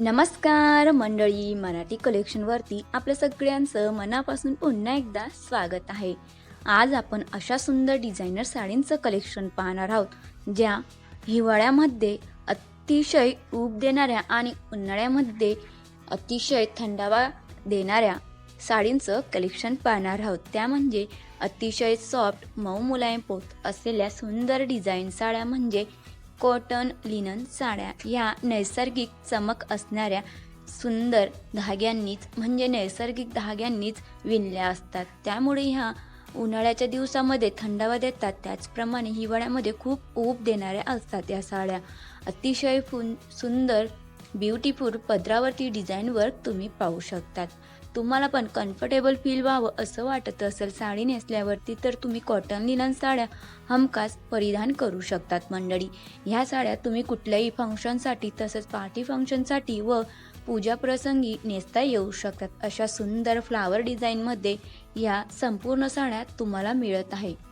नमस्कार मंडळी मराठी कलेक्शनवरती आपल्या सगळ्यांचं मनापासून पुन्हा एकदा स्वागत आहे. आज आपण अशा सुंदर डिझायनर साडींचं कलेक्शन पाहणार आहोत ज्या हिवाळ्यामध्ये अतिशय ऊब देणाऱ्या आणि उन्हाळ्यामध्ये अतिशय थंडावा देणाऱ्या साडींचं कलेक्शन पाहणार आहोत. त्या म्हणजे अतिशय सॉफ्ट मऊ मुलायम पोत असलेल्या सुंदर डिझाईन साड्या म्हणजे कॉटन लिनन साड्या या नैसर्गिक चमक असणाऱ्या सुंदर धाग्यांनीच म्हणजे नैसर्गिक धाग्यांनीच विणल्या असतात. त्यामुळे ह्या उन्हाळ्याच्या दिवसामध्ये थंडावा देतात. त्याचप्रमाणे हिवाळ्यामध्ये खूप ऊब देणाऱ्या असतात या साड्या. अतिशय फुन सुंदर ब्युटिफुल पदरावरती डिझाईन वर्क तुम्ही पाहू शकतात. तुम्हाला पण कम्फर्टेबल फील व्हावं असं वाटत असेल साडी नेसल्यावरती तर तुम्ही कॉटन लिनन साड्या हमखास परिधान करू शकतात मंडळी. ह्या साड्या तुम्ही कुठल्याही फंक्शनसाठी तसंच पार्टी फंक्शनसाठी व पूजा प्रसंगी नेसता येऊ शकतात. अशा सुंदर फ्लावर डिझाईनमध्ये या संपूर्ण साड्या तुम्हाला मिळत आहे.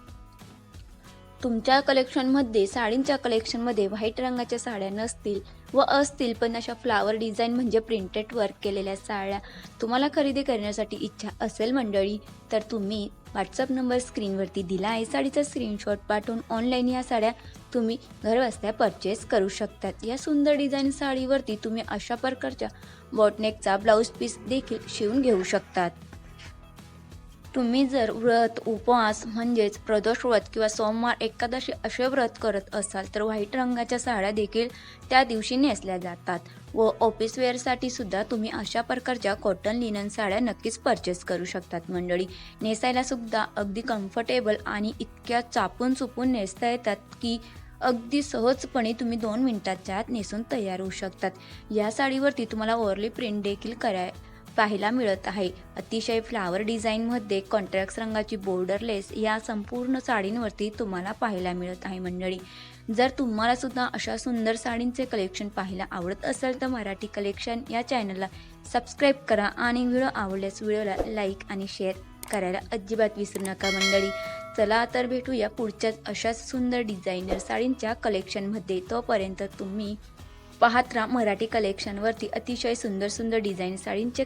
तुमच्या कलेक्शनमध्ये साडींच्या कलेक्शनमध्ये व्हाईट रंगाच्या साड्या नसतील व असतील पण अशा फ्लावर डिझाईन म्हणजे प्रिंटेड वर्क केलेल्या साड्या तुम्हाला खरेदी करण्यासाठी इच्छा असेल मंडळी तर तुम्ही व्हॉट्सअप नंबर स्क्रीनवरती दिला आहे. साडीचा स्क्रीनशॉट पाठवून ऑनलाईन या साड्या तुम्ही घरबसल्या परचेस करू शकतात. या सुंदर डिझाईन साडीवरती तुम्ही अशा प्रकारच्या बॉटनेकचा ब्लाऊज पीस देखील शिवून घेऊ शकतात. तुम्ही जर व्रत उपवास म्हणजेच प्रदोष व्रत किंवा सोमवार एकादशी असे व्रत करत असाल तर व्हाईट रंगाच्या साड्या देखील त्या दिवशी नेसल्या जातात व ऑफिस वेअरसाठी सुद्धा तुम्ही अशा प्रकारच्या कॉटन लिनन साड्या नक्कीच परचेस करू शकतात मंडळी. नेसायला सुद्धा अगदी कम्फर्टेबल आणि इतक्या चापून चुपून नेसता येतात की अगदी सहजपणे तुम्ही दोन मिनिटाच्या आत नेसून तयार होऊ शकतात. या साडीवरती तुम्हाला ओरली प्रिंट देखील कराय पाहायला मिळत आहे. अतिशय फ्लावर डिझाईनमध्ये कॉन्ट्रॅक्ट रंगाची बोर्डरलेस या संपूर्ण साडींवरती तुम्हाला पाहायला मिळत आहे मंडळी. जर तुम्हाला सुद्धा अशा सुंदर साडींचे कलेक्शन पाहायला आवडत असेल तर मराठी कलेक्शन या चॅनलला सबस्क्राईब करा आणि व्हिडिओ आवडल्यास व्हिडिओला लाईक आणि शेअर करायला अजिबात विसरू नका मंडळी. चला तर भेटूया पुढच्याच अशाच सुंदर डिझायनर साडींच्या कलेक्शनमध्ये तोपर्यंत तुम्ही पाहत राहा मराठी कलेक्शनवरती अतिशय सुंदर सुंदर डिझाईन साडींचे